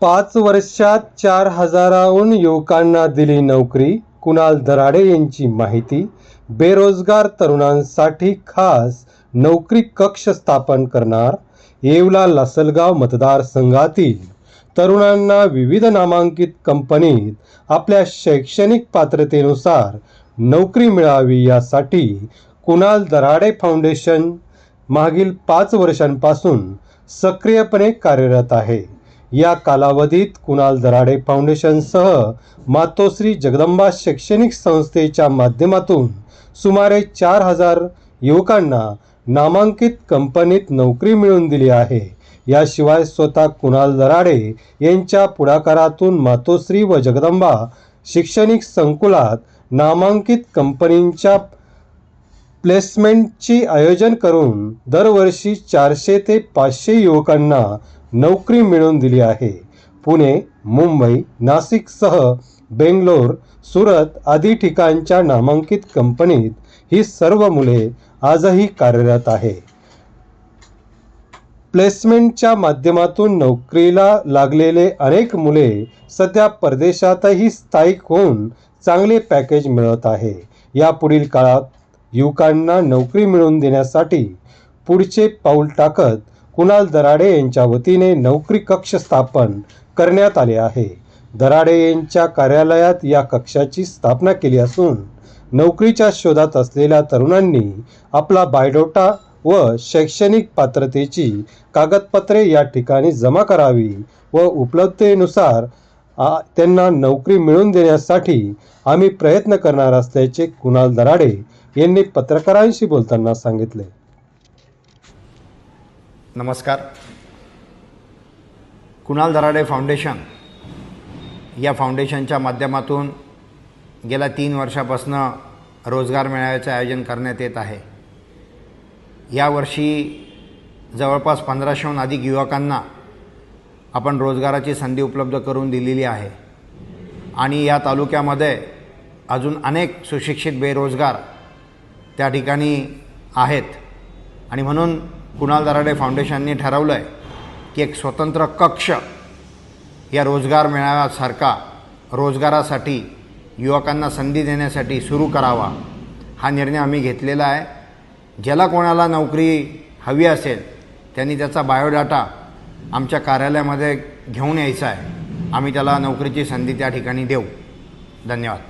पाच वर्षात चार हजाराहून युवकांना दिली नोकरी. कुणाल दराडे यांची माहिती. बेरोजगार तरुणांसाठी खास नोकरी कक्ष स्थापन करणार. येवला लासलगाव मतदारसंघातील तरुणांना विविध नामांकित कंपनीत आपल्या शैक्षणिक पात्रतेनुसार नोकरी मिळावी यासाठी कुणाल दराडे फाउंडेशन मागील पाच वर्षांपासून सक्रियपणे कार्यरत आहे. या कालावधीत कुणाल दराडे फाउंडेशनसह मातोश्री जगदंबा शैक्षणिक संस्थेच्या माध्यमातून सुमारे चार हजार युवकांना नामांकित कंपनीत नोकरी मिळवून दिली आहे. याशिवाय स्वतः कुणाल दराडे यांच्या पुढाकारातून मातोश्री व जगदंबा शैक्षणिक संकुलात नामांकित कंपनींच्या प्लेसमेंटची आयोजन करून दरवर्षी चारशे ते पाचशे युवकांना नोकरी मिळवून दिली आहे. पुणे मुंबई नाशिकसह बेंगलोर सुरत आदी ठिकाणच्या नामांकित कंपनीत ही सर्व मुले आजही कार्यरत आहे. प्लेसमेंटच्या माध्यमातून नोकरीला लागलेले अनेक मुले सध्या परदेशातही स्थायिक होऊन चांगले पॅकेज मिळत आहे. या पुढील काळात युवकांना नोकरी मिळवून देण्यासाठी पुढचे पाऊल टाकत कुणाल दराडे यांच्या वतीने नोकरी कक्ष स्थापन करण्यात आले आहे. दराडे यांच्या कार्यालयात या कक्षाची स्थापना केली असून नोकरीच्या शोधात असलेल्या तरुणांनी आपला बायोडोटा व शैक्षणिक पात्रतेची कागदपत्रे या ठिकाणी जमा करावी व उपलब्धतेनुसार त्यांना नोकरी मिळवून देण्यासाठी आम्ही प्रयत्न करणार असल्याचे कुणाल दराडे यांनी पत्रकारांशी बोलताना सांगितले. नमस्कार. कुणाल दराडे फाउंडेशन या फाउंडेशनच्या माध्यमातून गेल्या तीन वर्षापासून रोजगार मेळाव्याचं आयोजन करण्यात येत आहे. यावर्षी जवळपास पंधराशेहून अधिक युवकांना आपण रोजगाराची संधी उपलब्ध करून दिलेली आहे. आणि या तालुक्यामध्ये अजून अनेक सुशिक्षित बेरोजगार त्या ठिकाणी आहेत. आणि म्हणून कुणाल दराडे फाउंडेशनने ठरवलं आहे की एक स्वतंत्र कक्ष या रोजगार मेळाव्यासारखा रोजगारासाठी युवकांना संधी देण्यासाठी सुरू करावा हा निर्णय आम्ही घेतलेला आहे. ज्याला कोणाला नोकरी हवी असेल त्यांनी त्याचा बायोडाटा आमच्या कार्यालयामध्ये घेऊन यायचा आहे. आम्ही त्याला नोकरीची संधी त्या ठिकाणी देऊ. धन्यवाद.